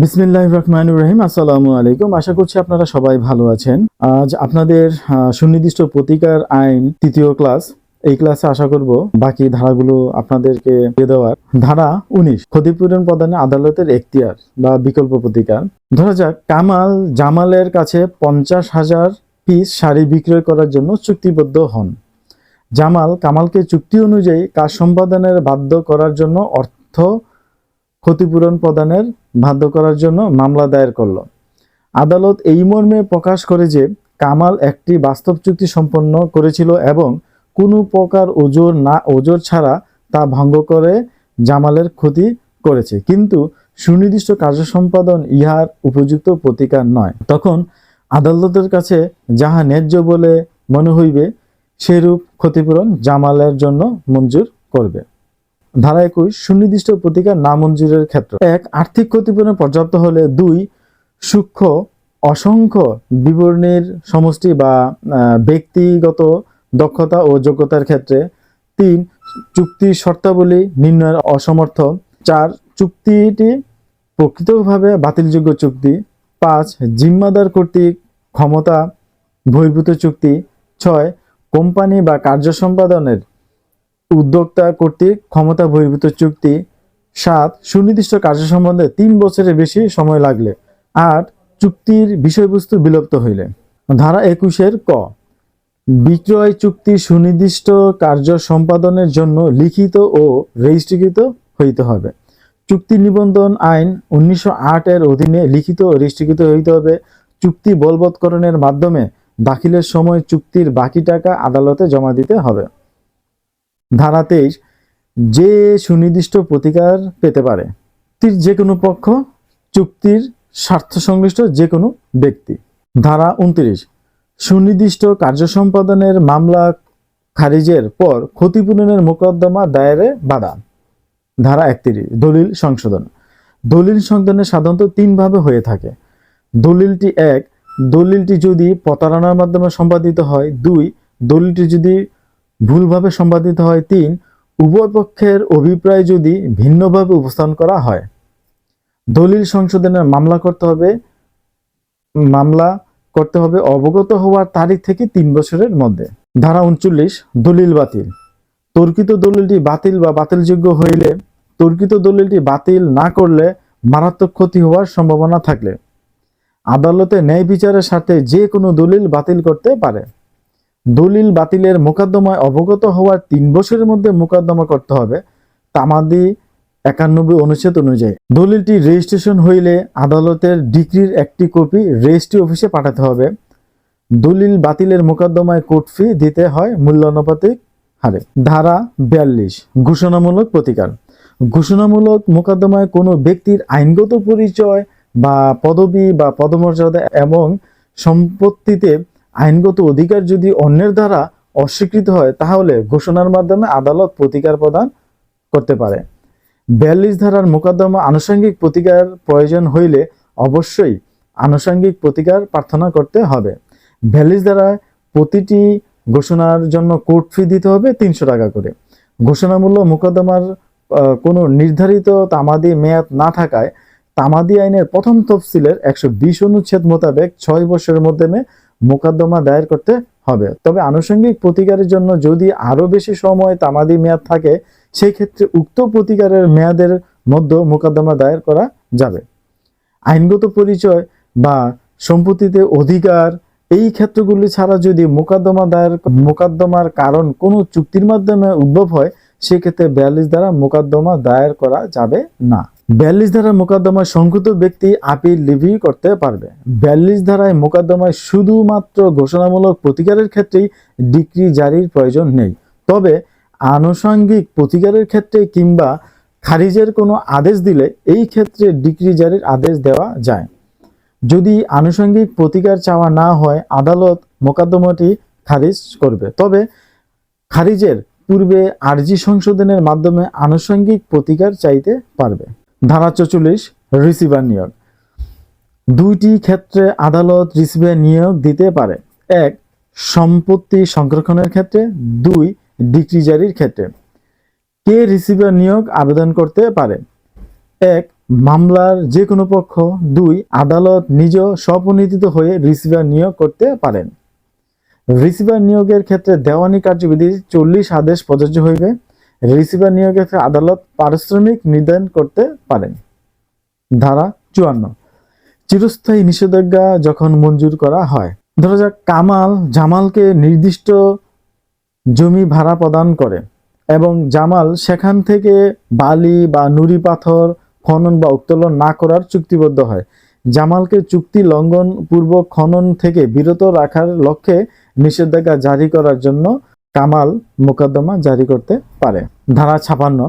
বিসমিল্লাহ রহমান রহিম, আসসালামু আলাইকুম। আশা করছি আপনারা সবাই ভালো আছেন। আজ আপনাদের সুনির্দিষ্ট প্রতিকার আইন তৃতীয় ক্লাস। এই ক্লাসে আশা করব বাকি ধারাগুলো আপনাদেরকে দিয়ে দেওয়ার। ধারা উনিশ, ক্ষতিপূরণ প্রদানে আদালতের এখতিয়ার বা বিকল্প প্রতিকার। ধরা যাক, কামাল জামালের কাছে পঞ্চাশ হাজার পিস শাড়ি বিক্রয় করার জন্য চুক্তিবদ্ধ হন। জামাল কামালকে চুক্তি অনুযায়ী কাজ সম্পাদনের বাধ্য করার জন্য অর্থ ক্ষতিপূরণ প্রদানের বাধ্য করার জন্য মামলা দায়ের করল। আদালত এই মর্মে প্রকাশ করে যে কামাল একটি বাস্তব চুক্তি সম্পন্ন করেছিল এবং কোনো প্রকার ওজোর না, ওজোর ছাড়া তা ভঙ্গ করে জামালের ক্ষতি করেছে। কিন্তু সুনির্দিষ্ট কার্য সম্পাদন ইহার উপযুক্ত প্রতিকার নয়। তখন আদালতের কাছে যাহা ন্যায্য বলে মনে হইবে, সেরূপ ক্ষতিপূরণ জামালের জন্য মঞ্জুর করবে। ধারা একুশ, সুনির্দিষ্ট প্রতিকার নামঞ্জুরের ক্ষেত্রে। এক, আর্থিক ক্ষতিপূরণ পর্যাপ্ত হলে। দুই, সূক্ষ্ম, অসংখ্য বিবরণীর সমষ্টি বা ব্যক্তিগত দক্ষতা ও যোগ্যতার ক্ষেত্রে। তিন, চুক্তি শর্তাবলী নির্ণয়ের অসমর্থ। চার, চুক্তিটি প্রকৃতভাবে বাতিলযোগ্য চুক্তি। পাঁচ, জিম্মাদার কর্তৃক ক্ষমতা বহির্ভূত চুক্তি। ছয়, কোম্পানি বা কার্য সম্পাদনের উদ্যোক্তা কর্তৃক ক্ষমতা বহির্ভূত চুক্তি সাত, সুনির্দিষ্ট কার্য সম্বন্ধে তিন বছরের বেশি সময় লাগলে। আট, চুক্তির বিষয়বস্তু বিলুপ্ত হইলে। ধারা একুশের ক, বিক্রয় চুক্তি সুনির্দিষ্ট কার্য সম্পাদনের জন্য লিখিত ও রেজিস্ট্রিকৃত হইতে হবে। চুক্তি নিবন্ধন আইন উনিশশো আট এর অধীনে লিখিত ও রেজিস্ট্রিকৃত হইতে হবে। চুক্তি বলবৎকরণের মাধ্যমে দাখিলের সময় চুক্তির বাকি টাকা আদালতে জমা দিতে হবে। ধারা তেইশ, যে সুনির্দিষ্ট প্রতিকার পেতে পারে যে কোনো পক্ষ, চুক্তির স্বার্থ সংশ্লিষ্ট যে কোনো ব্যক্তি। ধারা উনত্রিশ, সুনির্দিষ্ট কার্য সম্পাদনের মামলা খারিজের পর ক্ষতিপূরণের মোকদ্দমা দায়েরে বাধা। ধারা একত্রিশ, দলিল সংশোধন। দলিল সংশোধনে সাধারণত তিনভাবে হয়ে থাকে। দলিলটি এক, দলিলটি যদি প্রতারণার মাধ্যমে সম্পাদিত হয়। দুই, দলিলটি যদি ভুলভাবে সম্পাদিত হয়। তিন, উভয় পক্ষের অভিপ্রায় যদি ভিন্নভাবে উপস্থাপন করা হয়। দলিল সংশোধনের মামলা করতে হবে। মামলা করতে হবে অবগত হওয়ার তারিখ থেকে তিন বছরের মধ্যে। ধারা উনচল্লিশ, দলিল বাতিল। তর্কিত দলিলটি বাতিল বা বাতিলযোগ্য হইলে তর্কিত দলিলটি বাতিল না করলে মারাত্মক ক্ষতি হওয়ার সম্ভাবনা থাকলে। আদালতে ন্যায় বিচারের সাথে যে কোনো দলিল বাতিল করতে পারে। দলিল বাতিলের মোকদ্দমায় অবগত হওয়ার তিন বছরের মধ্যে মোকদ্দমা করতে হবে। তামাদি একানব্বই অনুচ্ছেদ অনুযায়ী। দলিলটি রেজিস্ট্রেশন হইলে আদালতের ডিগ্রির একটি কপি রেজিস্ট্রি অফিসে পাঠাতে হবে। দলিল বাতিলের মোকদ্দমায় কোর্ট ফি দিতে হয় মূল্যানুপাতিক হারে। ধারা বিয়াল্লিশ, ঘোষণামূলক প্রতিকার। ঘোষণামূলক মোকদ্দমায় কোনো ব্যক্তির আইনগত পরিচয় বা পদবি বা পদমর্যাদা এবং সম্পত্তিতে আইনগত অধিকার যদি অন্যের দ্বারা অস্বীকৃত হয়, তাহলে ঘোষণার মাধ্যমে আদালত প্রতিকার প্রদান করতে পারে। বিয়াল্লিশ ধারার মোকদ্দমা আনুষঙ্গিক প্রতিকার প্রয়োজন হইলে অবশ্যই আনুষঙ্গিক প্রতিকার প্রার্থনা করতে হবে। বিয়াল্লিশ ধারায় প্রতিটি ঘোষণার জন্য কোর্ট ফি দিতে হবে তিনশো টাকা করে। ঘোষণামূল্য মোকদ্দমার কোনো নির্ধারিত তামাদি মেয়াদ না থাকায় তামাদি আইনের প্রথম তফসিলের একশো বিশ অনুচ্ছেদ মোতাবেক ছয় বছরের মধ্যে মোকদ্দমা দায়ের করতে হবে। তবে আনুষঙ্গিক প্রতিকারের জন্য যদি আরও বেশি সময় তামাদি মেয়াদ থাকে সেই ক্ষেত্রে উক্ত প্রতিকারের মেয়াদের মধ্যে মোকদ্দমা দায়ের করা যাবে। আইনগত পরিচয় বা সম্পত্তিতে অধিকার, এই ক্ষেত্রগুলি ছাড়া যদি মোকদ্দমা দায়ের মোকদ্দমার কারণ কোনো চুক্তির মাধ্যমে উদ্ভব হয়, সেক্ষেত্রে বিয়াল্লিশ দ্বারা মোকদ্দমা দায়ের করা যাবে না। বিয়াল্লিশ ধারা মোকদ্দমায় সংকৃত ব্যক্তি আপিল লিভিউ করতে পারবে। বিয়াল্লিশ ধারায় মোকদ্দমায় শুধুমাত্র ঘোষণামূলক প্রতিকারের ক্ষেত্রেই ডিক্রি জারির প্রয়োজন নেই। তবে আনুষঙ্গিক প্রতিকারের ক্ষেত্রে কিংবা খারিজের কোনো আদেশ দিলে এই ক্ষেত্রে ডিক্রি জারির আদেশ দেওয়া যায়। যদি আনুষঙ্গিক প্রতিকার চাওয়া না হয়, আদালত মোকদ্দমাটি খারিজ করবে। তবে খারিজের পূর্বে আরজি সংশোধনের মাধ্যমে আনুষঙ্গিক প্রতিকার চাইতে পারবে। ধারা চৌচল্লিশ রিসিভার নিয়োগ। দুইটি ক্ষেত্রে আদালত রিসিভার নিয়োগ দিতে পারে। এক, সম্পত্তি সংরক্ষণের ক্ষেত্রে। দুই, ডিক্রি জারির ক্ষেত্রে। কে রিসিভার নিয়োগ আবেদন করতে পারে? এক, মামলার যে কোনো পক্ষ। দুই, আদালত নিজ স্বপনীতিত হয়ে রিসিভার নিয়োগ করতে পারেন। রিসিভার নিয়োগের ক্ষেত্রে দেওয়ানি কার্যবিধি চল্লিশ আদেশ প্রযোজ্য হইবে। রিসিভার নিয়োগের ক্ষেত্রে আদালত পারিশ্রমিক নির্ধারণ করতে পারেন। ধারা চুয়ান্ন। চিরস্থায়ী নিষেধাজ্ঞা যখন মঞ্জুর করা হয়, ধরা যাক কামাল জামালকে নির্দিষ্ট জমি ভাড়া প্রদান করে এবং জামাল সেখান থেকে বালি বা নুড়ি পাথর খনন বা উত্তোলন না করার চুক্তিবদ্ধ হয়। জামালকে চুক্তি লঙ্ঘন পূর্বক খনন থেকে বিরত রাখার লক্ষ্যে নিষেধাজ্ঞা জারি করার জন্য কামাল মোকদ্দমা জারি করতে পারে। ধারা ছাপান্ন,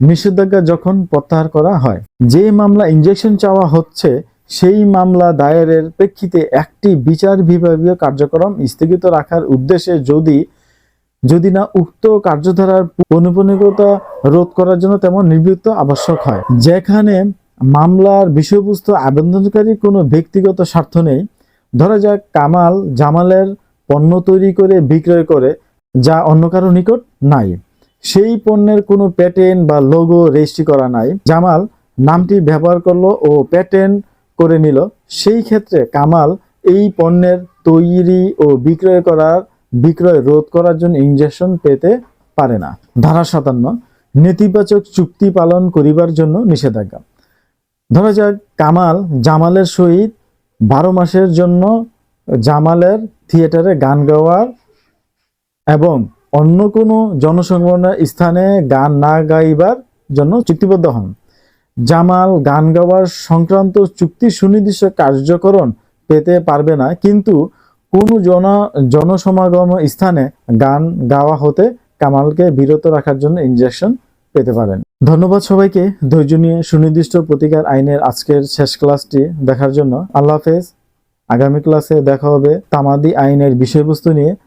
নিষেধাজ্ঞা যখন প্রত্যাহার করা হয়, যে মামলা ইনজেকশন চাওয়া হচ্ছে, সেই মামলা দায়েরের প্রেক্ষিতে একটি বিচার বিভাগীয় কার্যক্রম স্থগিত রাখার উদ্দেশ্যে যদি যদি না উক্ত কার্যধারার পৌনপুনিকতা রোধ করার জন্য তেমন নিবৃত্ত আবশ্যক হয়। যেখানে মামলার বিষয়বস্তু আবেদনকারী কোনো ব্যক্তিগত স্বার্থ নেই, ধরা যাক কামাল জামালের পণ্য তৈরি করে বিক্রয় করে যা অন্য কারও নিকট নাই। সেই পণ্যের কোনো প্যাটেন্ট বা লোগো রেজিস্ট্রি করা নাই। জামাল নামটি ব্যবহার করল ও প্যাটেন্ট করে নিল। সেই ক্ষেত্রে কামাল এই পণ্যের তৈরি ও বিক্রয় করার বিক্রয় রোধ করার জন্য ইনজেকশন পেতে পারে না। ধারা সাতান্ন, নেতিবাচক চুক্তি পালন করিবার জন্য নিষেধাজ্ঞা। ধরা যাক, কামাল জামালের সহিত বারো মাসের জন্য জামালের থিয়েটারে গান গাওয়ার এবং অন্য কোনো জনসংবরণের স্থানে গান না গাইবার জন্য চুক্তিবদ্ধ হন। জামাল গান গাওয়ার সংক্রান্ত চুক্তি সুনির্দিষ্ট কার্যকরণ পেতে পারবে না, কিন্তু কোনো জন, জনসমাগম স্থানে গান গাওয়া হতে কামালকে বিরত রাখার জন্য ইনজেকশন পেতে পারেন। ধন্যবাদ সবাইকে। ধৈর্য নিয়ে সুনির্দিষ্ট প্রতিকার আইনের আজকের শেষ ক্লাসটি দেখার জন্য। আল্লাহ হাফেজ। আগামী ক্লাসে দেখা হবে তামাদি আইনের বিষয়বস্তু নিয়ে।